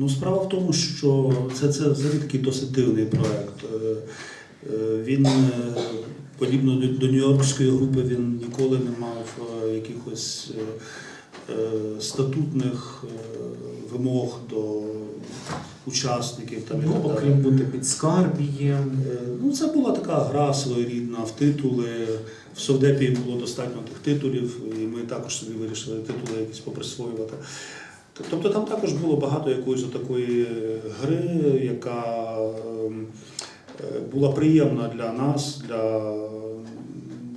Ну, справа в тому, що це, це взагалі такий досить дивний проект. Е, е, Він, е, подібно до, до Нью-Йоркської групи, він ніколи не мав якихось статутних вимог до учасників. Там, Ну, так окрім бути під скарбієм. Е, Ну, це була така гра своєрідна в титули. В Совдепі було достатньо тих титулів, і ми також собі вирішили титули якісь поприсвоювати. Тобто там також було багато якоїсь такої гри, яка ем, е, була приємна для нас, для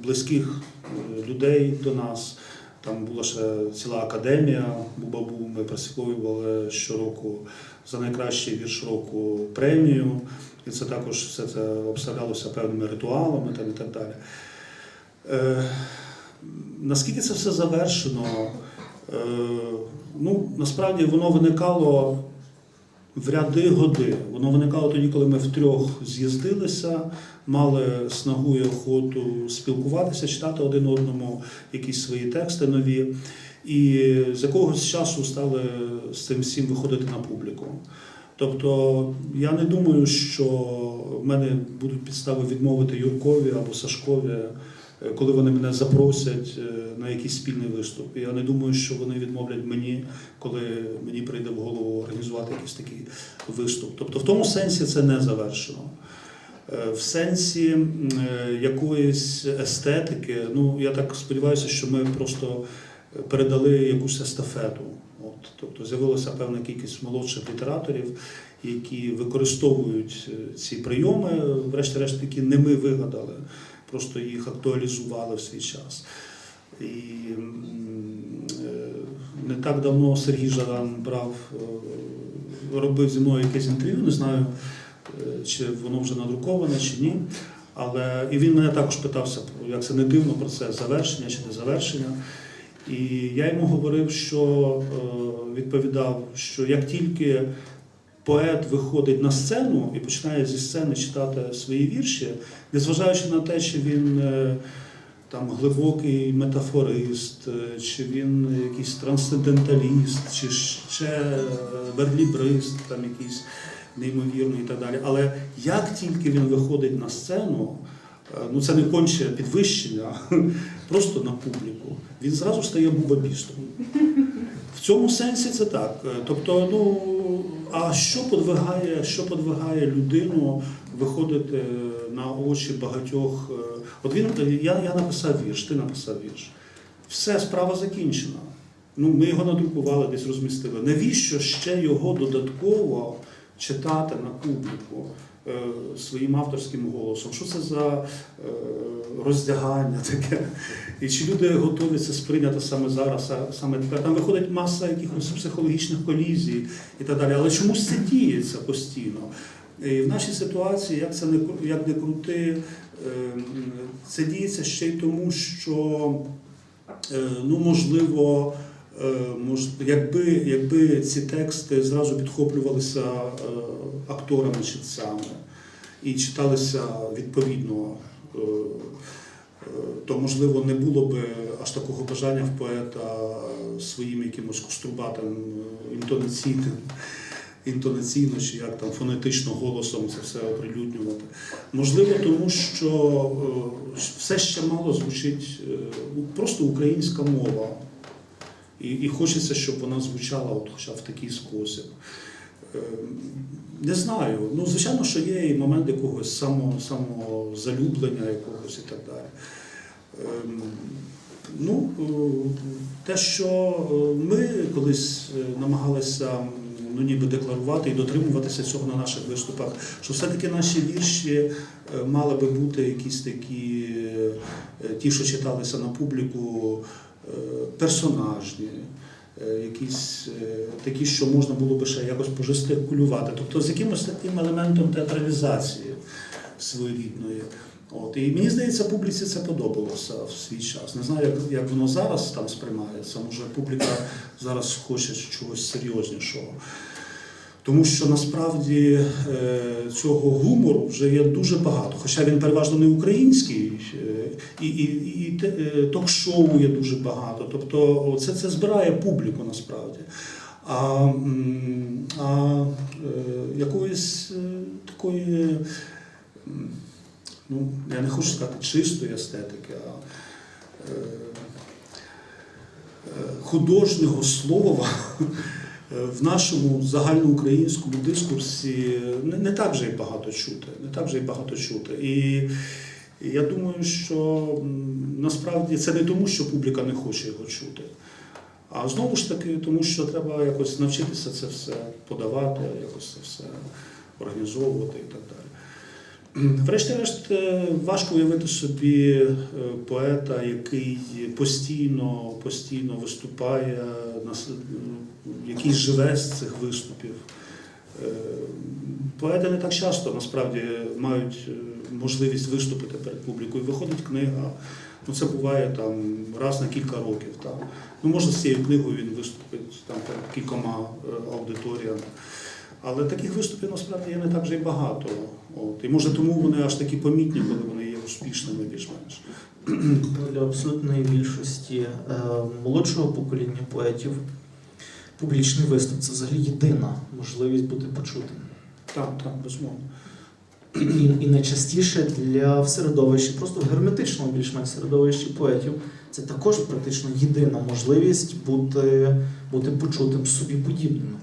близьких е, людей до нас. Там була ще ціла академія Бубабу. Ми присвоювали щороку за найкращий вірш року премію. І це також все це обставлялося певними ритуалами там, і так далі. Е, наскільки це все завершено? Е, ну, насправді воно виникало в ряди годи. Воно виникало тоді, коли ми втрьох з'їздилися, мали снагу і охоту спілкуватися, читати один одному якісь свої тексти нові. І з якогось часу стали з цим всім виходити на публіку. Тобто я не думаю, що в мене будуть підстави відмовити Юркові або Сашкові, коли вони мене запросять е, на якийсь спільний виступ. Я не думаю, що вони відмовлять мені, коли мені прийде в голову організувати якийсь такий виступ. Тобто, в тому сенсі це не завершено. Е, В сенсі е, якоїсь естетики, ну я так сподіваюся, що ми просто передали якусь естафету. От, тобто з'явилася певна кількість молодших літераторів, які використовують ці прийоми, врешті-решт, які не ми вигадали, просто їх актуалізували в свій час. І е, не так давно Сергій Жадан брав, е, робив зі мною якесь інтерв'ю, не знаю, е, чи воно вже надруковане, чи ні. Але і він мене також питався, як це не дивно про це завершення чи не завершення. І я йому говорив, що відповідав, що як тільки поет виходить на сцену і починає зі сцени читати свої вірші, незважаючи на те, чи він е, там глибокий метафорист, е, чи він якийсь трансценденталіст, чи ще е, верлібрист, там якийсь неймовірний і так далі. Але як тільки він виходить на сцену, ну це не конче підвищення, просто на публіку, він зразу стає бубабістом. В цьому сенсі це так. Тобто, ну а що подвигає, що подвигає людину виходити на очі багатьох? е, От він я, я написав вірш, ти написав вірш. Все, справа закінчена. Ну, ми його надрукували, десь розмістили. Навіщо ще його додатково читати на публіку е, своїм авторським голосом? Що це за е, роздягання таке? І чи люди готові це сприйняти саме зараз, саме тепер? Там виходить маса якихось психологічних колізій і так далі. Але чомусь це діється постійно. І в нашій ситуації, як це не як не крути, е, це діється ще й тому, що е, ну можливо. е, Якби, якби ці тексти зразу підхоплювалися е, акторами читцями і читалися відповідно, е, е, то можливо не було б аж такого бажання в поета своїм якимось кострубатим е, інтонаційним, інтонаційно чи як там фонетично голосом це все оприлюднювати. Можливо, тому що все ще мало звучить просто українська мова. І, і хочеться, щоб вона звучала от хоча в такий спосіб. Е, Не знаю. Ну, звичайно, що є і момент якогось само, самозалюблення якогось і так далі. Ем, Ну, е, те, що е, ми колись намагалися ну, ніби декларувати і дотримуватися цього на наших виступах, що все-таки наші вірші мали би бути якісь такі, ті, що читалися на публіку, персонажні, якісь е, такі, що можна було би ще якось пожестикулювати. Тобто з якимось таким елементом театралізації своєрідної. От. І мені здається, публіці це подобалося в свій час. Не знаю, як, як воно зараз там сприймається. Може, публіка зараз хоче чогось серйознішого. Тому що насправді е, цього гумору вже є дуже багато, хоча він переважно не український, е, і і, і е, ток-шоу є дуже багато. Тобто це це збирає публіку насправді. А а якоїсь такої, ну, я не хочу сказати чистої естетики, а художнього слова. в нашому загальноукраїнському дискурсі не, не так вже й багато чути. Не так вже й багато чути. І я думаю, що насправді це не тому, що публіка не хоче його чути. А знову ж таки, тому що треба якось навчитися це все подавати, якось це все організовувати і так далі. Врешті-решт, е, важко уявити собі е, поета, який постійно, постійно виступає, який живе з цих виступів. Е, Поети не так часто насправді мають е, можливість виступити перед публікою. Виходить книга, ну це буває там раз на кілька років. Там. Ну, може, з цією книгою він виступить там перед кількома е, аудиторіями. Але таких виступів насправді є не так вже й багато. От. І може тому вони аж такі помітні, коли вони є успішними більш-менш. для абсолютної більшості молодшого покоління поетів публічний виступ це взагалі єдина можливість бути почутим. Так, так, безумовно. І, і, найчастіше для в середовищі, просто в герметичному більш-менш середовищі поетів, це також практично єдина можливість бути, бути почутим собі подібними.